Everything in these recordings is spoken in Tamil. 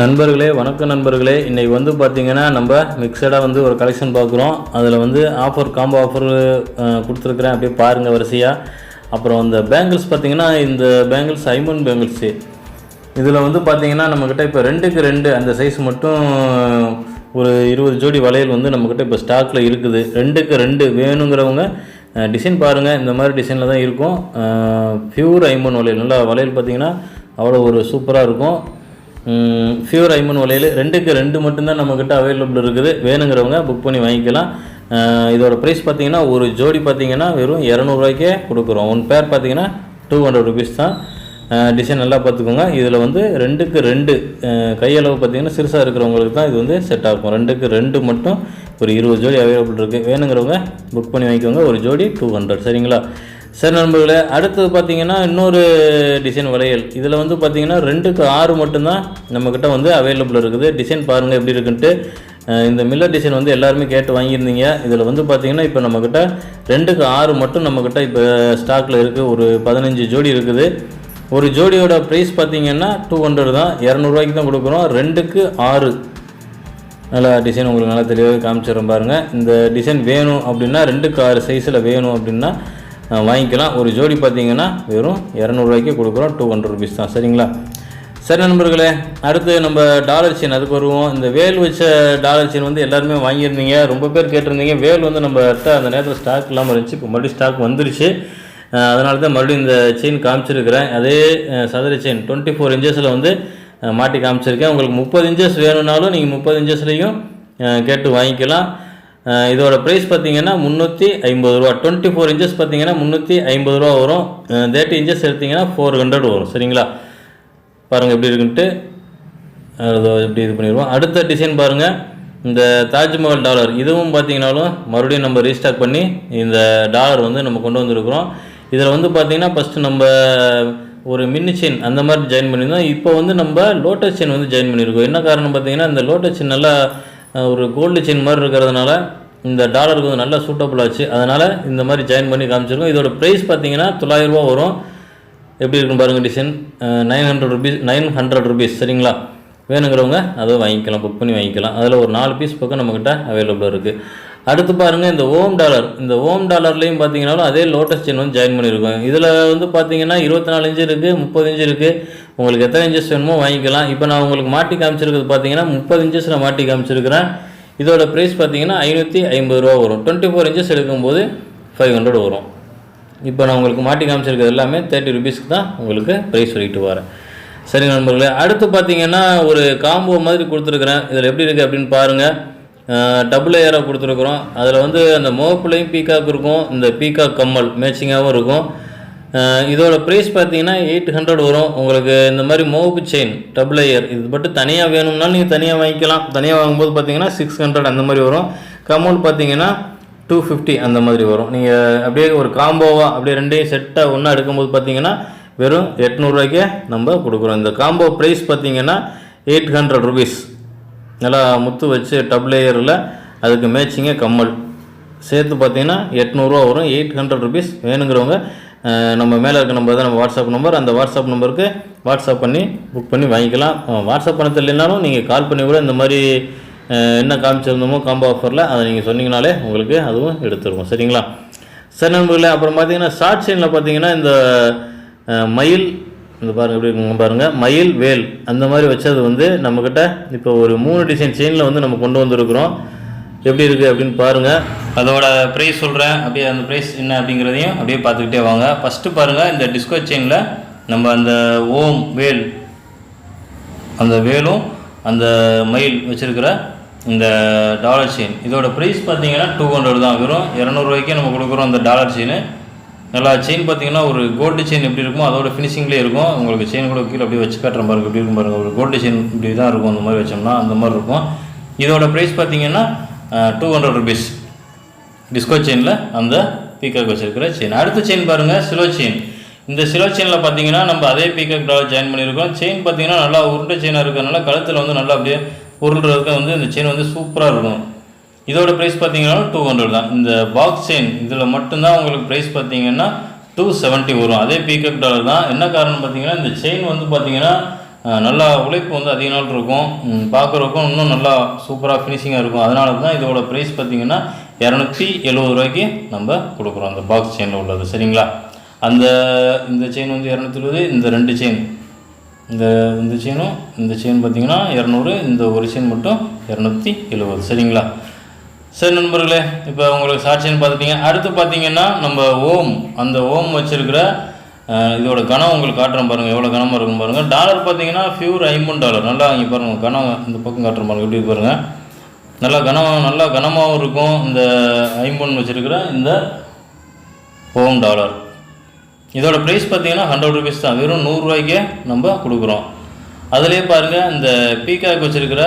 நண்பர்களே வணக்கம் நண்பர்களே. இன்றைக்கி வந்து பார்த்திங்கன்னா நம்ம மிக்சடாக வந்து ஒரு கலெக்ஷன் பார்க்குறோம் அதில் வந்து ஆஃபர் காம்போ ஆஃபர் கொடுத்துருக்குறேன். அப்படியே பாருங்கள் வரிசையாக அப்புறம் இந்த பேங்கிள்ஸ் பார்த்தீங்கன்னா இந்த பேங்கிள்ஸ் ஐமன் பேங்கிள்ஸு இதில் வந்து பார்த்தீங்கன்னா நம்மக்கிட்ட இப்போ ரெண்டுக்கு ரெண்டு அந்த சைஸ் மட்டும் ஒரு இருபது ஜோடி வளையல் வந்து நம்மக்கிட்ட இப்போ ஸ்டாக்கில் இருக்குது. ரெண்டுக்கு ரெண்டு வேணுங்கிறவங்க டிசைன் பாருங்கள் இந்த மாதிரி டிசைனில் தான் இருக்கும். பியூர் ஐமன் வளையல். நல்லா வளையல் பார்த்தீங்கன்னா அவ்வளோ ஒரு சூப்பராக இருக்கும். ஃபியூர் ஐமன் வளையல் ரெண்டுக்கு ரெண்டு மட்டும்தான் நம்மக்கிட்ட அவைலபிள் இருக்குது. வேணுங்கிறவங்க புக் பண்ணி வாங்கிக்கலாம். இதோட ப்ரைஸ் பார்த்தீங்கன்னா ஒரு ஜோடி பார்த்தீங்கன்னா வெறும் இரநூறுவாய்க்கே கொடுக்குறோம். ஒன் பேர் பார்த்தீங்கன்னா டூ ஹண்ட்ரட் ருபீஸ் தான். டிசைன் நல்லா பார்த்துக்கோங்க. இதில் வந்து ரெண்டுக்கு ரெண்டு கையளவு பார்த்தீங்கன்னா சிறுசாக இருக்கிறவங்களுக்கு தான் இது வந்து செட் ஆகும். ரெண்டுக்கு ரெண்டு மட்டும் ஒரு இருபது ஜோடி அவைலபிள் இருக்குது வேணுங்கிறவங்க புக் பண்ணி வாங்கிக்கோங்க. ஒரு ஜோடி டூ ஹண்ட்ரட் சரிங்களா? சரி நண்பர்களே அடுத்தது பார்த்தீங்கன்னா இன்னொரு டிசைன் வளையல். இதில் வந்து பார்த்தீங்கன்னா ரெண்டுக்கு ஆறு மட்டும்தான் நம்மக்கிட்ட வந்து அவைலபிள் இருக்குது. டிசைன் பாருங்கள் எப்படி இருக்குன்ட்டு. இந்த மில்லர் டிசைன் வந்து எல்லாருமே கேட்டு வாங்கியிருந்தீங்க. இதில் வந்து பார்த்தீங்கன்னா இப்போ நம்மக்கிட்ட ரெண்டுக்கு ஆறு மட்டும் நம்மக்கிட்ட இப்போ ஸ்டாக்கில் இருக்குது ஒரு பதினஞ்சு ஜோடி இருக்குது. ஒரு ஜோடியோட ப்ரைஸ் பார்த்தீங்கன்னா டூ ஹண்ட்ரட் தான். இரநூறுவாய்க்கு தான் கொடுக்குறோம். ரெண்டுக்கு ஆறு. நல்லா டிசைன் உங்களுக்கு நல்லா தெளிவாக காமிச்சிடுறேன் பாருங்கள் இந்த டிசைன் வேணும் அப்படின்னா ரெண்டுக்கு ஆறு சைஸில் வேணும் அப்படின்னா வாங்கிக்கலாம். ஒரு ஜோடி பார்த்தீங்கன்னா வெறும் இரநூறுவாய்க்கு கொடுக்குறோம். டூ ஹண்ட்ரட் ருபீஸ் தான். சரிங்களா? சரி நண்பர்களே அடுத்து நம்ம டாலர் செயின் அதுக்கு வருவோம். இந்த வேல் வச்ச டாலர் செயின் வந்து எல்லாருமே வாங்கியிருந்தீங்க. ரொம்ப பேர் கேட்டிருந்தீங்க. வேல் வந்து நம்ம அந்த நேரத்தில் ஸ்டாக் இல்லாமல் இருந்துச்சு. இப்போ மறுபடியும் ஸ்டாக் வந்துருச்சு. அதனால தான் மறுபடியும் இந்த செயின் காமிச்சிருக்கிறேன். அதே சதுர செயின் டுவெண்ட்டி ஃபோர் இன்ச்சஸில் வந்து மாட்டி காமிச்சிருக்கேன். உங்களுக்கு முப்பது இன்ச்சஸ் வேணும்னாலும் நீங்கள் முப்பது இன்ச்சஸ்லேயும் கேட்டு வாங்கிக்கலாம். இதோட ப்ரைஸ் பார்த்தீங்கன்னா முந்நூற்றி ஐம்பது ரூபா. டுவெண்ட்டி ஃபோர் இன்ச்சஸ் பார்த்தீங்கன்னா முந்நூற்றி ஐம்பது ரூபா வரும். தேர்ட்டி இன்ச்சஸ் எடுத்தீங்கன்னா ஃபோர் ஹண்ட்ரட் வரும். சரிங்களா? பாருங்கள் எப்படி இருக்குன்ட்டு. அதோ எப்படி இது பண்ணிடுவோம். அடுத்த டிசைன் பாருங்கள் இந்த தாஜ்மஹால் டாலர் இதுவும் பார்த்தீங்கன்னாலும் மறுபடியும் நம்ம ரீஸ்டாக் பண்ணி இந்த டாலர் வந்து நம்ம கொண்டு வந்திருக்கிறோம். இதில் வந்து பார்த்தீங்கன்னா ஃபஸ்ட்டு நம்ம ஒரு மின்னி செயின் அந்த மாதிரி ஜாயின் பண்ணியிருந்தோம். இப்போ வந்து நம்ம லோட்டஸ் செயின் வந்து ஜாயின் பண்ணியிருக்கோம். என்ன காரணம் பார்த்தீங்கன்னா இந்த லோட்டஸ் செயின் நல்லா ஒரு கோல்டு செயின் மாதிரி இருக்கிறதுனால இந்த டாலருக்கு வந்து நல்லா சூட்டபுள் ஆச்சு. அதனால் இந்த மாதிரி ஜாயின் பண்ணி காமிச்சிருக்கோம். இதோட ப்ரைஸ் பார்த்தீங்கன்னா தொள்ளாயிரரூபா வரும். எப்படி இருக்கும் பாருங்கள் design nine hundred rupees nine hundred rupees சரிங்களா? வேணுங்கிறவங்க அதை வாங்கிக்கலாம் புக் பண்ணி வாங்கிக்கலாம். அதில் ஒரு நாலு பீஸ் பக்கம் நம்மக்கிட்ட அவைலபிள் இருக்குது அடுத்து பாருங்கள் இந்த ஓம் டாலர். இந்த ஓம் டாலர்லேயும் பார்த்தீங்கன்னாலும் அதே லோட்டஸ் செயின் வந்து ஜாயின் பண்ணியிருக்கோம் இதில் வந்து பார்த்தீங்கன்னா இருபத்தி நாலு இன்ச்சு இருக்குது முப்பது இன்ச்சு இருக்குது உங்களுக்கு எத்தனை இன்ச்சஸ் வேணுமோ வாங்கிக்கலாம். இப்போ நான் உங்களுக்கு மாட்டி காமிச்சிருக்கிறது பார்த்தீங்கன்னா முப்பது இன்ச்சஸில் மாட்டி காமிச்சிருக்கிறேன். இதோட ப்ரைஸ் பார்த்தீங்கன்னா ஐநூற்றி ஐம்பது ரூபா வரும். டுவெண்ட்டி ஃபோர் இன்ச்சஸ் எடுக்கும்போது ஃபைவ் ஹண்ட்ரட் வரும். இப்போ நான் உங்களுக்கு மாட்டி காமிச்சிருக்கிறது எல்லாமே தேர்ட்டி ருபீஸ்க்கு தான் உங்களுக்கு ப்ரைஸ் சொல்லிட்டு வரேன். சரி நண்பர்களே அடுத்து பார்த்தீங்கன்னா ஒரு காம்போ மாதிரி கொடுத்துருக்குறேன். இதில் எப்படி இருக்குது அப்படின்னு பாருங்கள் டபுள் ஏராக கொடுத்துருக்குறோம். அதில் வந்து அந்த மோப்புலையும் பீகாக் இருக்கும் இந்த பீகாக் கம்மல் மேட்சிங்காகவும் இருக்கும். இதோட ப்ரைஸ் பார்த்தீங்கன்னா எயிட் ஹண்ட்ரட் வரும். உங்களுக்கு இந்த மாதிரி மோப்பு செயின் டபுள் லேயர் இது மட்டும் தனியாக வேணும்னாலும் நீங்கள் தனியாக வாங்கிக்கலாம். தனியாக வாங்கும்போது பார்த்தீங்கன்னா சிக்ஸ் ஹண்ட்ரட் அந்த மாதிரி வரும். கம்மல் பார்த்தீங்கன்னா டூ ஃபிஃப்டி அந்த மாதிரி வரும். நீங்கள் அப்படியே ஒரு காம்போவாக அப்படியே ரெண்டையும் செட்டாக ஒன்றா எடுக்கும்போது பார்த்தீங்கன்னா வெறும் எட்நூறுரூவாய்க்கே நம்ம கொடுக்குறோம். இந்த காம்போ ப்ரைஸ் பார்த்தீங்கன்னா எயிட் ஹண்ட்ரட் ருபீஸ் நல்லா முத்து வச்சு டப் லேயரில் அதுக்கு மேட்சிங்கே கம்மல். சேர்த்து பார்த்தீங்கன்னா எட்நூறுரூவா வரும். எயிட் ஹண்ட்ரட் ருபீஸ் வேணுங்கிறவங்க நம்ம மேலே இருக்க நம்பர் தான் நம்ம வாட்ஸ்அப் நம்பர் அந்த வாட்ஸ்அப் நம்பருக்கு வாட்ஸ்அப் பண்ணி புக் பண்ணி வாங்கிக்கலாம். வாட்ஸ்அப் பண்ண தெரியலனாலும் நீங்கள் கால் பண்ணி கூட இந்த மாதிரி என்ன காமிச்சிருந்தோமோ காம்போ ஆஃபரில் அதை நீங்கள் சொன்னீங்கனாலே உங்களுக்கு அதுவும் எடுத்துருவோம். சரிங்களா? சரி நண்பர்களே அப்புறம் பார்த்தீங்கன்னா ஷார்ட் சைனில் பார்த்தீங்கன்னா இந்த மயில் இந்த பாருங்க எப்படி இருக்குங்க பாருங்க. மயில் வேல் அந்த மாதிரி வச்சது வந்து நம்மக்கிட்ட இப்போ ஒரு மூணு டிசைன் செயினில் வந்து நம்ம கொண்டு வந்திருக்கிறோம். எப்படி இருக்குது அப்படின்னு பாருங்கள் அதோட ப்ரைஸ் சொல்கிறேன் அப்படியே அந்த ப்ரைஸ் என்ன அப்படிங்கிறதையும் அப்படியே பார்த்துக்கிட்டே வாங்க. ஃபஸ்ட்டு பாருங்கள் இந்த டிஸ்கோ செயினில் நம்ம அந்த ஓம் வேல் அந்த வேலும் அந்த மயில் வச்சிருக்கிற இந்த டாலர் செயின் இதோட ப்ரைஸ் பார்த்தீங்கன்னா டூ ஹண்ட்ரட் தான். வெறும் இரநூறுவாய்க்கே நம்ம கொடுக்குறோம் அந்த டாலர் செயின் நல்லா செயின் பார்த்தீங்கன்னா ஒரு கோல்டு செயின் எப்படி இருக்குமோ அதோட ஃபினிஷிங்லேயே இருக்கும். உங்களுக்கு செயின் கூட கீழே அப்படியே வச்சு காட்டுற பாருங்க எப்படி இருக்கும் பாருங்கள் ஒரு கோல்டு செயின் இப்படி தான் இருக்கும். அந்த மாதிரி வச்சோம்னா அந்த மாதிரி இருக்கும். இதோட ப்ரைஸ் பார்த்தீங்கன்னா டூ ஹண்ட்ரட் ருபீஸ் டிஸ்கோ செயினில் அந்த பீக்காக் வச்சுருக்கிற செயின் அடுத்த செயின் பாருங்கள் சிலோ செயின் இந்த சிலோ செயினில் பார்த்தீங்கன்னா நம்ம அதே பீக்காக் டாலர் ஜாயின் பண்ணியிருக்கோம் செயின் பார்த்தீங்கன்னா நல்லா உருண்டை செயினாக இருக்கிறதுனால கழுத்தில் வந்து நல்லா அப்படியே உருள்றதுக்கு வந்து இந்த செயின் வந்து சூப்பராக இருக்கும். இதோட ப்ரைஸ் பார்த்தீங்கன்னா டூ ஹண்ட்ரட் தான். இந்த பாக்ஸ் செயின் இதில் மட்டும்தான் உங்களுக்கு ப்ரைஸ் பார்த்தீங்கன்னா டூ செவன்ட்டி வரும். அதே பீக்கப் டாலர் தான். என்ன காரணம் பார்த்தீங்கன்னா இந்த செயின் வந்து பார்த்தீங்கன்னா நல்லா உழைப்பு வந்து அதிக நாள் இருக்கும். பார்க்குறக்கும் இன்னும் நல்லா சூப்பராக ஃபினிஷிங்காக இருக்கும். அதனால தான் இதோட ப்ரைஸ் பார்த்தீங்கன்னா இரநூத்தி எழுபது ரூபாய்க்கு நம்ம கொடுக்குறோம். அந்த பாக்ஸ் செயினில் உள்ளது. சரிங்களா? அந்த இந்த செயின் வந்து இரநூத்தி இருபது இந்த ரெண்டு செயின் இந்த இந்த செயினும் இந்த செயின் பார்த்தீங்கன்னா இரநூறு இந்த ஒரு செயின் மட்டும் இரநூத்தி எழுபது சரிங்களா? சரி நண்பர்களே இப்போ உங்களுக்கு சாட்சின்னு பார்த்துட்டீங்க. அடுத்து பார்த்தீங்கன்னா நம்ம ஓம் அந்த ஓம் வச்சுருக்கிற இதோட கனம் உங்களுக்கு காட்டுறோம் பாருங்கள் எவ்வளோ கனமாக இருக்கும் பாருங்கள் டாலர் பார்த்தீங்கன்னா ஃபியூர் ஐம்பது டாலர் நல்லா இங்கே பாருங்கள் கனம் இந்த பக்கம் காட்டுற பாருங்கள் எப்படி பாருங்கள் நல்லா கனமாக நல்லா கனமாகவும் இருக்கும். இந்த ஐம்பொன் வச்சுருக்கிற இந்த ஓம் டாலர் இதோட ப்ரைஸ் பார்த்தீங்கன்னா ஹண்ட்ரட் ருபீஸ் தான். வெறும் நூறுரூவாய்க்கே நம்ம கொடுக்குறோம். அதுலேயே பாருங்கள் இந்த பீகாக் வச்சுருக்கிற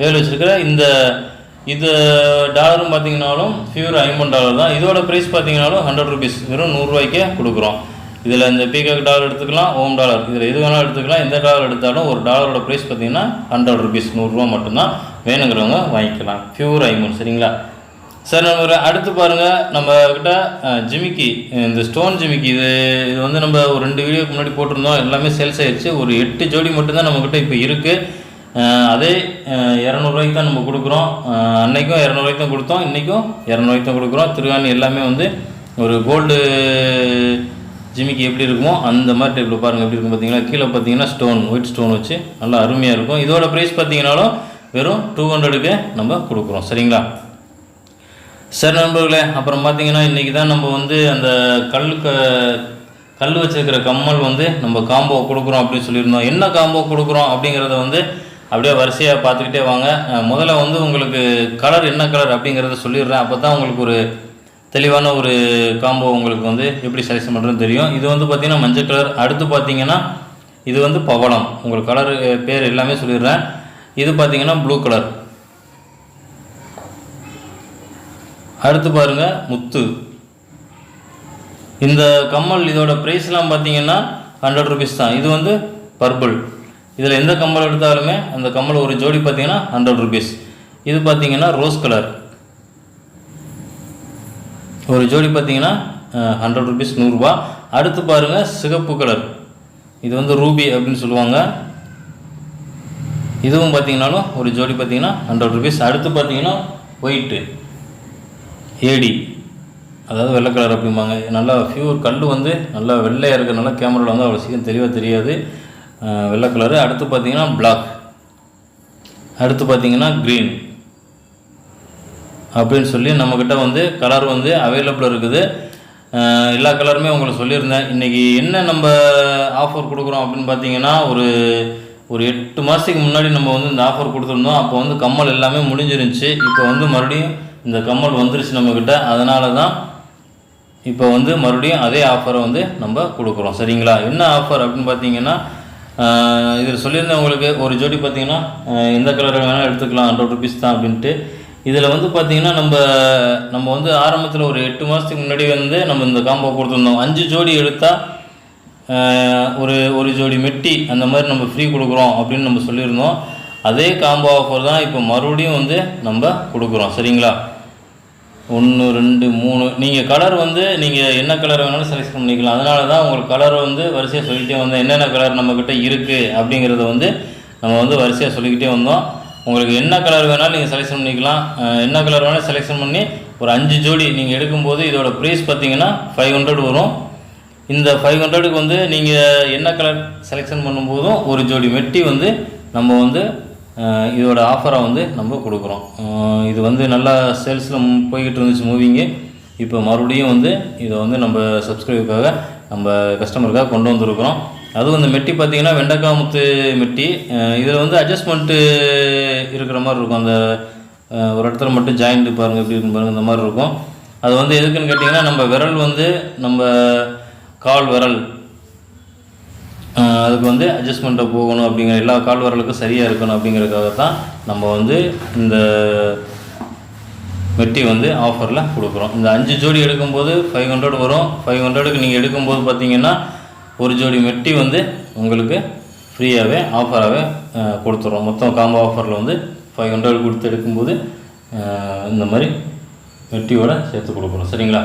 வேல் வச்சுருக்கிற இந்த இது டாலரும் பார்த்தீங்கனாலும் ஃபியூர் ஐம்பது டாலர் தான். இதோட ப்ரைஸ் பார்த்தீங்கனாலும் ஹண்ட்ரட் ருபீஸ் வெறும் நூறுரூவாய்க்கே கொடுக்குறோம். இதில் இந்த பீகாக் டாலர் எடுத்துக்கலாம் ஓம் டாலர் இதில் எது வேணாலும் எடுத்துக்கலாம். எந்த டாலர் எடுத்தாலும் ஒரு டாலரோட ப்ரைஸ் பார்த்தீங்கன்னா ஹண்ட்ரட் ருபீஸ் நூறுரூவா மட்டும்தான் வேணுங்கிறவங்க வாங்கிக்கலாம். ஃபியூர் ஐம்பது சரிங்களா? சார் நம்ம அடுத்து பாருங்கள் நம்ம கிட்ட ஜிமிக்கி இந்த ஸ்டோன் ஜிமிக்கி இது இது வந்து நம்ம ஒரு ரெண்டு வீடியோக்கு முன்னாடி போட்டிருந்தோம். எல்லாமே சேல்ஸ் ஆயிடுச்சு ஒரு எட்டு ஜோடி மட்டும்தான் நம்மக்கிட்ட இப்போ இருக்குது அதே இரநூறுவாய்க்கு தான் நம்ம கொடுக்குறோம். அன்றைக்கும் இரநூறுவாய்க்கு தான் கொடுத்தோம். இன்றைக்கும் இரநூறுவாய்க்கு தான் கொடுக்குறோம். திருவாணி எல்லாமே வந்து ஒரு கோல்டு ஜிமிக்கி எப்படி இருக்குமோ அந்த மாதிரி டைப்பில் பாருங்கள் எப்படி இருக்கும் பார்த்தீங்களா கீழே பார்த்தீங்கன்னா ஸ்டோன் ஒயிட் ஸ்டோன் வச்சு நல்லா அருமையாக இருக்கும். இதோட ப்ரைஸ் பார்த்தீங்கன்னாலும் வெறும் டூ ஹண்ட்ரடுக்கு நம்ம கொடுக்குறோம். சரிங்களா? சரி நண்பர்களே அப்புறம் பார்த்தீங்கன்னா இன்றைக்கி தான் நம்ம வந்து அந்த கல் க கல் வச்சுருக்கிற கம்மல் வந்து நம்ம காம்போ கொடுக்குறோம் அப்படின்னு சொல்லியிருந்தோம். என்ன காம்போ கொடுக்குறோம் அப்படிங்கிறத வந்து அப்படியே வரிசையாக பார்த்துக்கிட்டே வாங்க. முதல்ல வந்து உங்களுக்கு கலர் என்ன கலர் அப்படிங்கிறத சொல்லிடுறேன். அப்போ தான் உங்களுக்கு ஒரு தெளிவான ஒரு காம்போ உங்களுக்கு வந்து எப்படி செலக்ஷன் பண்ணுறதுன்னு தெரியும். இது வந்து பார்த்திங்கன்னா மஞ்சள் கலர் அடுத்து பார்த்தீங்கன்னா இது வந்து பவளம். உங்களுக்கு கலர் பேர் எல்லாமே சொல்லிடுறேன். இது பார்த்தீங்கன்னா ப்ளூ கலர் அடுத்து பாருங்க முத்து. இந்த கம்மல் இதோட ப்ரைஸ்லாம் பார்த்தீங்கன்னா ஹண்ட்ரட் ருபீஸ் தான். இது வந்து பர்பிள் இதில் எந்த கம்மல் எடுத்தாலுமே அந்த கம்மல் ஒரு ஜோடி பார்த்தீங்கன்னா ஹண்ட்ரட் ருபீஸ் இது பார்த்தீங்கன்னா ரோஸ் கலர் ஒரு ஜோடி பார்த்தீங்கன்னா ஹண்ட்ரட் ருபீஸ் நூறுரூவா அடுத்து பாருங்கள் சிகப்பு கலர் இது வந்து ரூபி அப்படின்னு சொல்லுவாங்க. இதுவும் பார்த்தீங்கன்னாலும் ஒரு ஜோடி பார்த்தீங்கன்னா ஹண்ட்ரட் ருபீஸ் அடுத்து பார்த்தீங்கன்னா ஒயிட்டு ஏடி அதாவது வெள்ளை கலர் அப்படிம்பாங்க. நல்லா ஃபியூர் கல் வந்து நல்லா வெள்ளையாக இருக்கிறதுனால கேமராவில் வந்து அவ்வளோ சீக்கிரம் தெளிவாக தெரியாது. வெள்ளை கலரு அடுத்து பார்த்தீங்கன்னா பிளாக் அடுத்து பார்த்தீங்கன்னா க்ரீன் அப்படின்னு சொல்லி நம்மக்கிட்ட வந்து கலர் வந்து அவைலபிள் இருக்குது. எல்லா கலருமே உங்களுக்கு சொல்லியிருந்தேன். இன்றைக்கி என்ன நம்ம ஆஃபர் கொடுக்குறோம் அப்படின்னு பார்த்தீங்கன்னா ஒரு ஒரு எட்டு மாதத்துக்கு முன்னாடி நம்ம வந்து இந்த ஆஃபர் கொடுத்துருந்தோம். அப்போ வந்து கம்மல் எல்லாமே முடிஞ்சிருந்துச்சு. இப்போ வந்து மறுபடியும் இந்த கம்மல் வந்துருச்சு நம்மக்கிட்ட அதனால தான் இப்போ வந்து மறுபடியும் அதே ஆஃபரை வந்து நம்ம கொடுக்குறோம். சரிங்களா? என்ன ஆஃபர் அப்படின்னு பார்த்தீங்கன்னா இதில் சொல்லியிருந்தேன் உங்களுக்கு ஒரு ஜோடி பார்த்தீங்கன்னா எந்த கலர் வேணாலும் எடுத்துக்கலாம் ஹண்ட்ரட் ருபீஸ் தான் அப்படின்ட்டு. இதில் வந்து பார்த்தீங்கன்னா நம்ம நம்ம வந்து ஆரம்பத்தில் ஒரு எட்டு மாதத்துக்கு முன்னாடி வந்து நம்ம இந்த காம்போ கொடுத்துருந்தோம். அஞ்சு ஜோடி எடுத்தால் ஒரு ஒரு ஜோடி மெட்டி அந்த மாதிரி நம்ம ஃப்ரீ கொடுக்குறோம் அப்படின்னு நம்ம சொல்லியிருந்தோம். அதே காம்போ ஆஃபர் தான் இப்போ மறுபடியும் வந்து நம்ம கொடுக்குறோம். சரிங்களா? ஒன்று ரெண்டு மூணு. நீங்கள் கலர் வந்து நீங்கள் என்ன கலர் வேணாலும் செலக்ட் பண்ணிக்கலாம். அதனால தான் உங்களுக்கு கலர் வந்து வரிசையாக சொல்லிகிட்டே வந்தோம் என்னென்ன கலர் நம்மக்கிட்ட இருக்குது அப்படிங்கிறத வந்து நம்ம வந்து வரிசையாக சொல்லிக்கிட்டே வந்தோம். உங்களுக்கு என்ன கலர் வேணாலும் நீங்கள் செலெக்ஷன் பண்ணிக்கலாம். என்ன கலர் வேணாலும் செலெக்ஷன் பண்ணி ஒரு அஞ்சு ஜோடி நீங்கள் எடுக்கும்போது இதோட ப்ரைஸ் பார்த்தீங்கன்னா ஃபைவ் ஹண்ட்ரட் வரும். இந்த ஃபைவ் ஹண்ட்ரடுக்கு வந்து நீங்கள் என்ன கலர் செலெக்ஷன் பண்ணும்போதும் ஒரு ஜோடி மெட்டி வந்து நம்ம வந்து இதோட ஆஃபரை வந்து நம்ம கொடுக்குறோம். இது வந்து நல்லா சேல்ஸில் போய்கிட்டு இருந்துச்சு மூவிங்கு இப்போ மறுபடியும் வந்து இதை வந்து நம்ம சப்ஸ்கிரைபுக்காக நம்ம கஸ்டமருக்காக கொண்டு வந்திருக்கிறோம். அதுவும் இந்த மெட்டி பார்த்தீங்கன்னா வெண்டைக்காய் முத்து மெட்டி. இதில் வந்து அட்ஜஸ்ட்மெண்ட்டு இருக்கிற மாதிரி இருக்கும். அந்த ஒரு இடத்துல மட்டும் ஜாயிண்ட் பாருங்கள் எப்படி பாருங்கள் இந்த மாதிரி இருக்கும். அது வந்து எதுக்குன்னு கேட்டிங்கன்னா நம்ம விரல் வந்து நம்ம கால் விரல் அதுக்கு வந்து அட்ஜஸ்ட்மெண்ட்டை போகணும் அப்படிங்கிற எல்லா கால்வரலுக்கும் சரியாக இருக்கணும் அப்படிங்கிறதுக்காக தான் நம்ம வந்து இந்த மெட்டி வந்து ஆஃபரில் கொடுக்குறோம். இந்த அஞ்சு ஜோடி எடுக்கும்போது ஃபைவ் ஹண்ட்ரட் வரும். ஃபைவ் ஹண்ட்ரடுக்கு நீங்கள் எடுக்கும்போது பார்த்தீங்கன்னா ஒரு ஜோடி மெட்டி வந்து உங்களுக்கு ஃப்ரீயாகவே ஆஃபராகவே கொடுத்துட்றோம் மொத்தம் காம்போ ஆஃபரில் வந்து ஃபைவ் ஹண்ட்ரட் கொடுத்து எடுக்கும்போது இந்த மாதிரி மெட்டியோட சேர்த்து கொடுக்குறோம் சரிங்களா?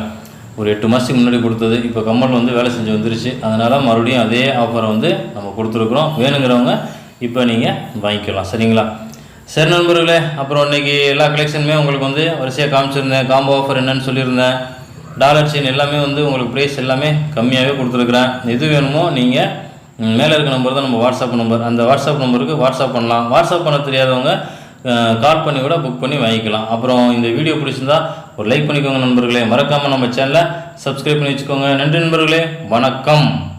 ஒரு எட்டு மாதத்துக்கு முன்னாடி கொடுத்தது. இப்போ கம்மல் வந்து வேலை செஞ்சு வந்துருச்சு. அதனால் மறுபடியும் அதே ஆஃபரை வந்து நம்ம கொடுத்துருக்குறோம். வேணுங்கிறவங்க இப்போ நீங்கள் வாங்கிக்கலாம். சரிங்களா? சரி நண்பர்களே அப்புறம் இன்னைக்கு எல்லா கலெக்ஷனுமே உங்களுக்கு வந்து வரிசையாக காமிச்சிருந்தேன். காம்போ ஆஃபர் என்னன்னு சொல்லியிருந்தேன். டாலர் செயின் எல்லாமே வந்து உங்களுக்கு ப்ரைஸ் எல்லாமே கம்மியாகவே கொடுத்துருக்குறேன். எது வேணுமோ நீங்கள் மேலே இருக்க நம்பர் தான் நம்ம வாட்ஸ்அப் நம்பர் அந்த வாட்ஸ்அப் நம்பருக்கு வாட்ஸ்அப் பண்ணலாம். வாட்ஸ்அப் பண்ண தெரியாதவங்க கால் பண்ணி கூட புக் பண்ணி வாங்கிக்கலாம். அப்புறம் இந்த வீடியோ பிடிச்சிருந்தா ஒரு லைக் பண்ணிக்கோங்க நண்பர்களே. மறக்காமல் நம்ம சேனலை சப்ஸ்கிரைப் பண்ணி வச்சுக்கோங்க. நன்றி நண்பர்களே. வணக்கம்.